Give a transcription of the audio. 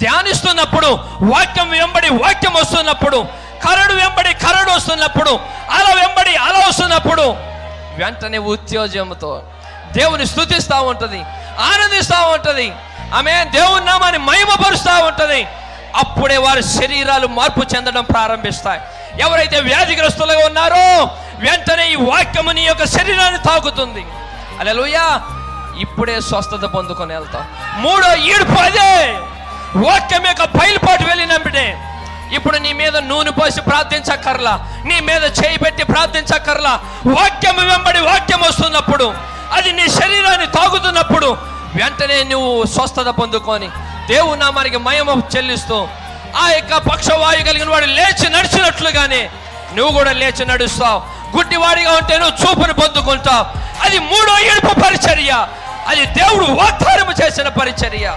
ధ్యానిస్తున్నప్పుడు వాక్యం వెంబడి వాక్యం వస్తున్నప్పుడు కరడు వెంబడి కరడు వస్తున్నప్పుడు అల వెంబడి అల వస్తున్నప్పుడు వెంటనే ఉద్యోగంతో దేవుని స్థుతిస్తూ ఉంటుంది ఆనందిస్తూ ఉంటుంది ఆమె దేవుని నామాన్ని మహిమపరుస్తూ ఉంటుంది. అప్పుడే వారి శరీరాలు మార్పు చెందడం ప్రారంభిస్తాయి. ఎవరైతే వ్యాధిగ్రస్తులుగా ఉన్నారో వెంటనే ఈ వాక్యము నీ యొక్క శరీరాన్ని తాకుతుంది. అలెలుయా ఇప్పుడే స్వస్థత పొందుకొని వెళ్తాం. మూడో ఈడుపు అదే. వాక్యం యొక్క బయలుపాటు వెళ్ళినప్పుడే ఇప్పుడు నీ మీద నూనె పోసి ప్రార్థించక్కర్లా నీ మీద చేయి పెట్టి ప్రార్థించక్కర్లా వాక్యం వెంబడి వాక్యం వస్తున్నప్పుడు అది నీ శరీరాన్ని తాగుతున్నప్పుడు వెంటనే నువ్వు స్వస్థత పొందుకొని దేవు నామానికి మయమ చెల్లిస్తూ ఆ యొక్క పక్షవాయు కలిగిన వాడు లేచి నడిచినట్లుగానే నువ్వు కూడా లేచి నడుస్తావు. గుడ్డివాడిగా ఉంటే నువ్వు చూపును పొందుకుంటావు. అది మూడో ఏడుపు పరిచర్య. అది దేవుడు వాగ్దానం చేసిన పరిచర్య.